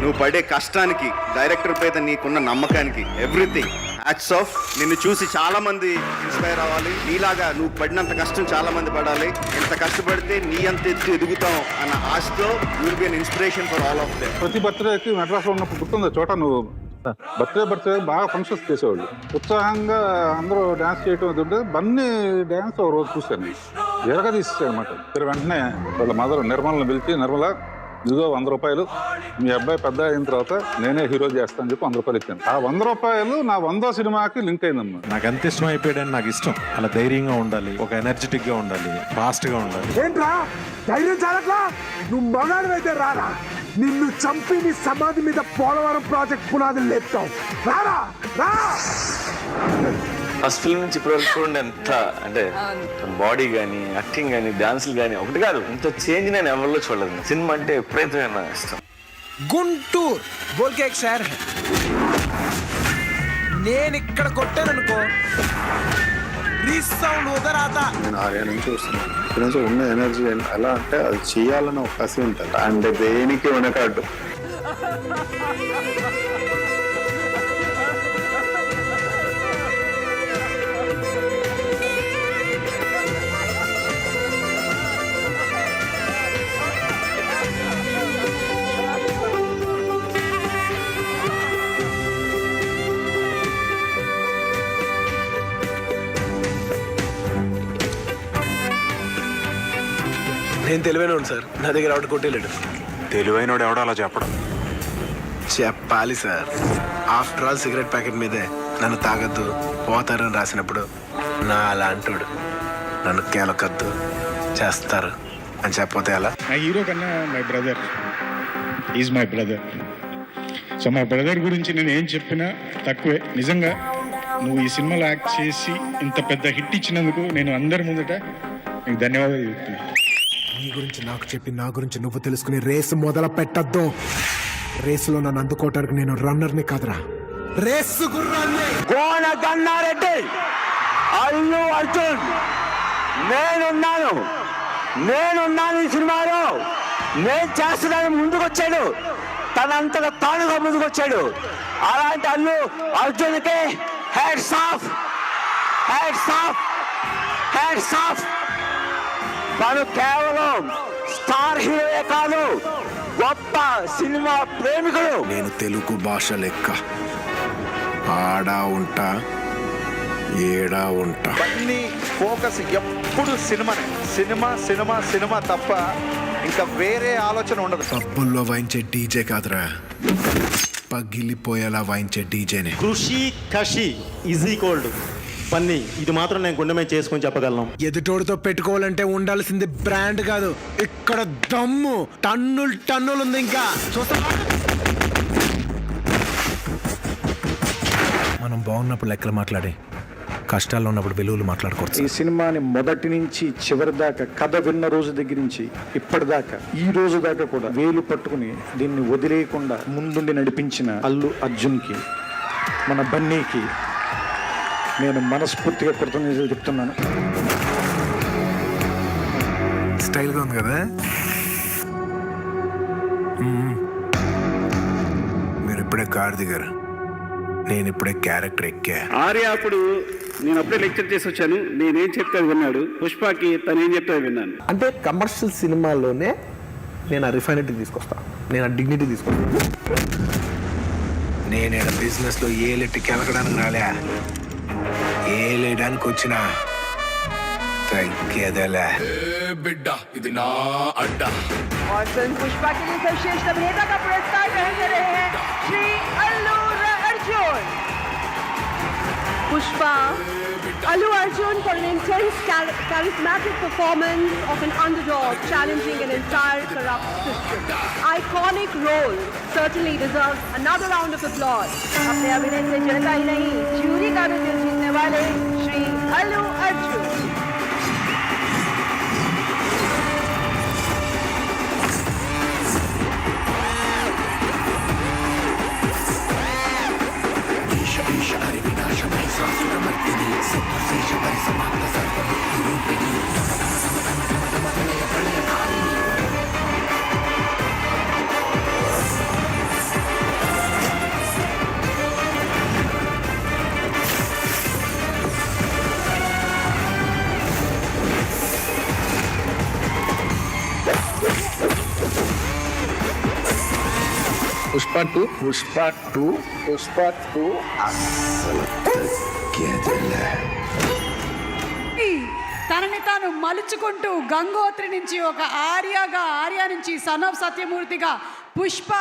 నువ్వు పడే కష్టానికి డైరెక్టర్ పేద నీకున్న నమ్మకానికి ఎవ్రీథింగ్ హ్యాట్స్ ఆఫ్ నిన్ను చూసి చాలా మంది ఇన్స్పైర్ అవ్వాలి. నీలాగా నువ్వు పడినంత కష్టం చాలా మంది పడాలి. ఎంత కష్టపడితే నీ అంత ఎత్తు ఎదుగుతాం అన్న ఆశతో you'll be an inspiration for all of them ప్రతి బర్త్డేకి మెడ్రాస్లో ఉన్నప్పుడు గుర్తుందా? చోట నువ్వు బర్త్డే బర్త్డే బాగా ఫంక్షన్స్ చేసేవాళ్ళు. ఉత్సాహంగా అందరూ డ్యాన్స్ చేయటం అది బన్నీ డ్యాన్స్ ఒక రోజు చూశాను ఎరగ అనమాట వెంటనే వాళ్ళ మదర్ నిర్మలను పిలిచి నిర్మల ఇదిగో వంద రూపాయలు. మీ అబ్బాయి పెద్ద అయిన తర్వాత నేనే హీరో చేస్తానని చెప్పి వంద రూపాయలు ఇచ్చాను. ఆ వంద రూపాయలు నా వందో సినిమాకి లింక్ అయిందమ్మా. నాకు ఎంత ఇష్టం అయిపోయాడని నాకు ఇష్టం. అలా ధైర్యంగా ఉండాలి ఒక ఎనర్జెటిక్గా ఉండాలి ఫాస్ట్గా ఉండాలి. ఏంట్రా? ధైర్యం చాలట్లా? నువ్వు మగాడివైతే రారా. నిన్ను చంపి నీ సమాధి మీద పోలవరం ప్రాజెక్ట్ పునాదులు లేపుతావు. రారా? రా! ఫస్ట్ ఫిల్మ్ నుంచి ఇప్పటి వరకు చూడండి ఎంత అంటే బాడీ కానీ యాక్టింగ్ కానీ డాన్సులు కానీ ఒకటి కాదు ఇంత చేంజ్ నేను ఎవరిలో చూడలేదు. సినిమా అంటే ఎప్పుడైతే నా ఇష్టం. గుంటూరు బోల్ కేక్ సార్ నేను ఇక్కడ కొట్టాననుకో రీసౌండ్ ఉదరాత. నేను ఆర్య నుంచి వస్తున్నాను. ఇక్కడ నుంచి ఉన్న ఎనర్జీ ఎలా అంటే అది చేయాలని ఒక కసి ఉంటుంది. అండ్ దేనికి వెనకాడు నేను తెలివైన సార్. నా దగ్గర ఆవిడ కొట్టేలేడు తెలివైనోడు ఎవడో అలా చెప్పడం. చెప్పాలి sir. After all cigarette packet మీదే నన్ను తాగద్దు పోతారని రాసినప్పుడు నా అలాంటోడు నన్ను కేలకద్దు చేస్తారు అని చెప్పపోతే ఎలా? నా హీరో కన్నా my brother is my brother so మా బ్రదర్ గురించి నేను ఏం చెప్పినా తక్కువే. నిజంగా నువ్వు ఈ సినిమాలో యాక్ట్ చేసి ఇంత పెద్ద హిట్ ఇచ్చినందుకు నేను అందరి ముందట నీకు ధన్యవాదాలు చెప్తున్నాను నీ గురించి నాకు చెప్పి నా గురించి నువ్వు తెలుసుకుని రేసు మొదలు పెట్టద్దు. రేసులో నన్ను అందుకోవటానికి నేను రన్నర్ని కాదురా. రేసు గుర్రాన్ని. కోన గన్నారెడ్డి అల్లు అర్జున్ నేనున్నాను. నేనున్నాను ఈ సినిమాలో. నేను చేస్తున్నాను ముందుకొచ్చాడు. తనంతగా తానుగా ముందుకొచ్చాడు. అలాంటి అల్లు అర్జున్కి heads off. Heads off. Heads off. తను కేవలం స్టార్ హీరోయే కాదు గొప్ప సినిమా ప్రేమికుడు. నేను తెలుగు భాష లెక్క. ఆడా ఉంటా ఏడా ఉంటా. అన్ని ఫోకస్ ఎప్పుడు సినిమానే. సినిమా సినిమా సినిమా తప్ప ఇంకా వేరే ఆలోచన ఉండదు. పబ్బుల్లో వాయించే డీజే కాదురా. పగిలిపోయేలా వాయించే డీజేనే. కృషి కషి ఈజ్ ఈక్వల్డ్ పన్ని ఇది మాత్రం నేను గుండె మీద చేసుకొని చెప్పగలను. ఎదుటోడితో పెట్టుకోవాలంటే ఉండాల్సింది బ్రాండ్ కాదు ఇక్కడ దమ్ము. టన్నులు టన్నులు ఉంది ఇంకా. చూస్తా మనం బాగున్నప్పుడు లెక్కలు మాట్లాడే కష్టాల్లో ఉన్నప్పుడు విలువలు మాట్లాడుకోవచ్చు. ఈ సినిమాని మొదటి నుంచి చివరి దాకా కథ విన్న రోజు దగ్గర నుంచి ఇప్పటిదాకా ఈ రోజు దాకా కూడా వేలు పట్టుకుని దీన్ని వదిలేయకుండా ముందుండి నడిపించిన అల్లు అర్జున్కి మన బన్నీకి నేను మనస్ఫూర్తిగా కృతజ్ఞతలు చెప్తున్నాను. స్టైల్గా ఉంది కదా. మీరు ఇప్పుడే కారు దిగారు. నేను ఇప్పుడే క్యారెక్టర్ ఎక్కా. ఆర్య అప్పుడు నేను అప్పుడే లెక్చర్ చేసి వచ్చాను. నేనేం చెప్తే విన్నాడు. పుష్పకి తను ఏం చెప్తే విన్నాను. అంటే కమర్షియల్ సినిమాలోనే నేను ఆ రిఫైనటీ తీసుకొస్తా. నేను ఆ డిగ్నిటీ తీసుకొస్తా. నేను బిజినెస్లో ఏ లెట్టి కెలకడానికి రాలే. ఏ లేయడానికి వచ్చిన తగ్గేదలే और फिल्म पुष्पा के लिए सर्वश्रेष्ठ अभिनेता का पुरस्कार ग्रहण कर रहे हैं Shri Allu Arjun Pushpa Allu Arjun for an intense, char- charismatic performance of an underdog challenging an entire corrupt system. Iconic role certainly deserves another round of applause. अपने अभिनय से जनता ही नहीं जूरी का भी दिल Vale Shri Hello Arjun. Shari Vinasha, my son, Sura Martini, Sutta Seja, Parisa Mata, Sarta Bhakti, Rupini, Sakata. Pushpa two Pushpa two Pushpa two అస్సలు. తనని తాను మలుచుకుంటూ గంగోత్రి నుంచి ఒక ఆర్యగా ఆర్య నుంచి సన్ ఆఫ్ సత్యమూర్తిగా పుష్ప